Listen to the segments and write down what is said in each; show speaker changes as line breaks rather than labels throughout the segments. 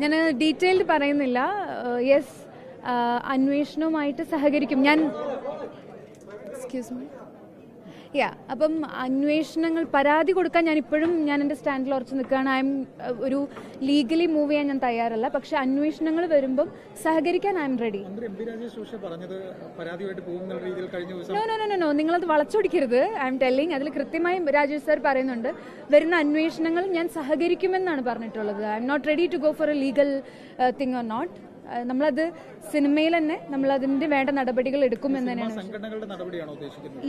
ഞാൻ ഡീറ്റെയിൽഡ് പറയുന്നില്ല. യെസ് അന്വേഷണവുമായിട്ട് സഹകരിക്കും. ഞാൻ എക്സ്ക്യൂസ് മീ യാ അപ്പം അന്വേഷണങ്ങൾ പരാതി കൊടുക്കാൻ ഞാൻ ഇപ്പോഴും ഞാൻ എന്റെ സ്റ്റാൻഡിൽ ഉറച്ചു നിൽക്കുകയാണ്. ഐ എം ഒരു ലീഗലി മൂവ് ചെയ്യാൻ ഞാൻ തയ്യാറല്ല. പക്ഷെ അന്വേഷണങ്ങൾ വരുമ്പം സഹകരിക്കാൻ I'm ready no no no no നിങ്ങളത് വളച്ചൊടിക്കരുത്. ഐ എം ടെല്ലിങ് അതിൽ കൃത്യമായും രാജേഷ് സാർ പറയുന്നുണ്ട്. വരുന്ന അന്വേഷണങ്ങൾ ഞാൻ സഹകരിക്കുമെന്നാണ് പറഞ്ഞിട്ടുള്ളത്. I'm not ready to go for a legal thing or not നമ്മളത് സിനിമയിൽ തന്നെ നമ്മൾ അതിന്റെ വേണ്ട നടപടികൾ
എടുക്കും എന്ന് തന്നെയാണ്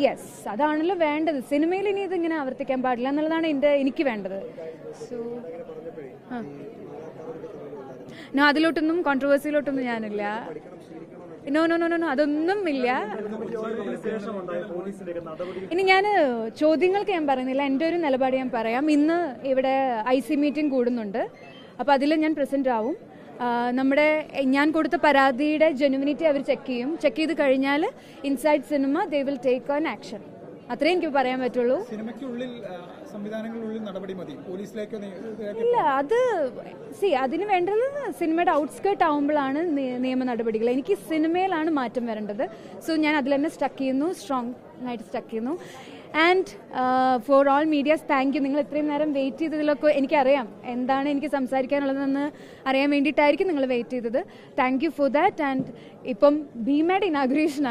യെസ് അതാണല്ലോ വേണ്ടത്. സിനിമയിൽ ഇനി ഇത് ഇങ്ങനെ ആവർത്തിക്കാൻ പാടില്ല എന്നുള്ളതാണ് എന്റെ എനിക്ക് വേണ്ടത്. സോ നോ അതിലോട്ടൊന്നും കോൺട്രവേഴ്സിയിലോട്ടൊന്നും ഞാനില്ല. നോ നോ നോ നോ അതൊന്നും ഇല്ല. ഇനി ഞാൻ ചോദ്യങ്ങൾക്ക് ഞാൻ പറയുന്നില്ല. എന്റെ ഒരു നിലപാട് ഞാൻ പറയാം. ഇന്ന് ഇവിടെ ഐ സി മീറ്റിംഗ് കൂടുന്നുണ്ട്. അപ്പോൾ അതിൽ ഞാൻ പ്രസന്റ് ആവും നമ്മുടെ ഞാൻ കൊടുത്ത പരാതിയുടെ ജെനുവിനിറ്റി അവർ ചെക്ക് ചെയ്യും. ചെക്ക് ചെയ്ത് കഴിഞ്ഞാൽ inside cinema they will take on action അത്രേ എനിക്ക് പറയാൻ പറ്റുള്ളൂ.
സിനിമയ്ക്കുള്ളിൽ ആ, സംവിധാനങ്ങളുള്ളിൽ നടപടി മതി. പോലീസിലേക്ക്
ഇല്ല അത് സി അതിന് വേണ്ടത് സിനിമയുടെ ഔട്ട്സ്കേർട്ട് ആവുമ്പോഴാണ് നിയമ നടപടികൾ. എനിക്ക് സിനിമയിലാണ് മാറ്റം വരേണ്ടത്. സോ ഞാൻ അതിൽ തന്നെ സ്റ്റക്ക് ചെയ്യുന്നു. സ്ട്രോങ് ആയിട്ട് സ്റ്റക്ക് ചെയ്യുന്നു. And for all medias thank you നിങ്ങൾ ഇത്രയും നേരം വെയിറ്റ് ചെയ്തതിലൊക്കെ എനിക്കറിയാം എന്താണ് എനിക്ക് സംസാരിക്കാനുള്ളതെന്ന് അറിയാൻ വേണ്ടിയിട്ടായിരിക്കും നിങ്ങൾ വെയിറ്റ് ചെയ്തത്. Thank you for that and ഇപ്പം ഭീമയുടെ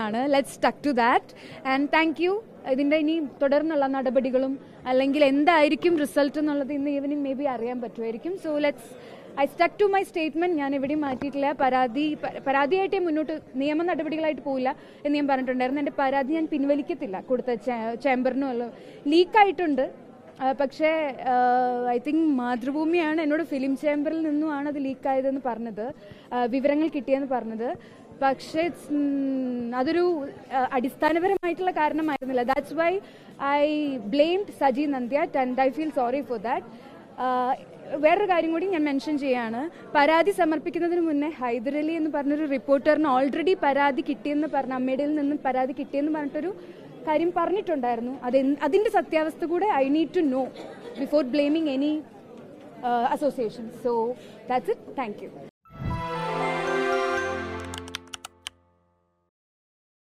ആണ്. Let stuck to that and thank you ഇതിന്റെ ഇനി തുടർന്നുള്ള നടപടികളും അല്ലെങ്കിൽ എന്തായിരിക്കും റിസൾട്ട് എന്നുള്ളത് ഇന്ന് ഈവനിങ് മേ ബി അറിയാൻ പറ്റുമായിരിക്കും. So let's I stuck to my statement ഞാൻ എവിടെയും മാറ്റിയിട്ടില്ല. പരാതി പരാതിയായിട്ടേ മുന്നോട്ട് നിയമ നടപടികളായിട്ട് പോയില്ല എന്ന് ഞാൻ പറഞ്ഞിട്ടുണ്ടായിരുന്നു. എന്റെ പരാതി ഞാൻ പിൻവലിക്കത്തില്ല. കൊടുത്ത ചേംബറിനും അല്ല ലീക്കായിട്ടുണ്ട്. പക്ഷേ ഐ തിങ്ക് മാതൃഭൂമിയാണ്. എന്നോട് ഫിലിം ചേംബറിൽ നിന്നുമാണ് അത് ലീക്കായതെന്ന് പറഞ്ഞത്. വിവരങ്ങൾ കിട്ടിയെന്ന് പറഞ്ഞത്. പക്ഷേ അതൊരു അടിസ്ഥാനപരമായിട്ടുള്ള കാരണമായിരുന്നില്ല. That's why I blamed Saji Nandyat and I feel sorry for that വേറൊരു കാര്യം കൂടി ഞാൻ മെൻഷൻ ചെയ്യാണ്. പരാതി സമർപ്പിക്കുന്നതിന് മുന്നേ ഹൈദരലി എന്ന് പറഞ്ഞൊരു റിപ്പോർട്ടറിന് ഓൾറെഡി പരാതി കിട്ടിയെന്ന് പറഞ്ഞ അമ്മയുടെ നിന്ന് പരാതി കിട്ടിയെന്ന് പറഞ്ഞിട്ടൊരു കാര്യം പറഞ്ഞിട്ടുണ്ടായിരുന്നു. അത് അതിന്റെ സത്യാവസ്ഥ കൂടെ I need to know before blaming any association so that's it thank you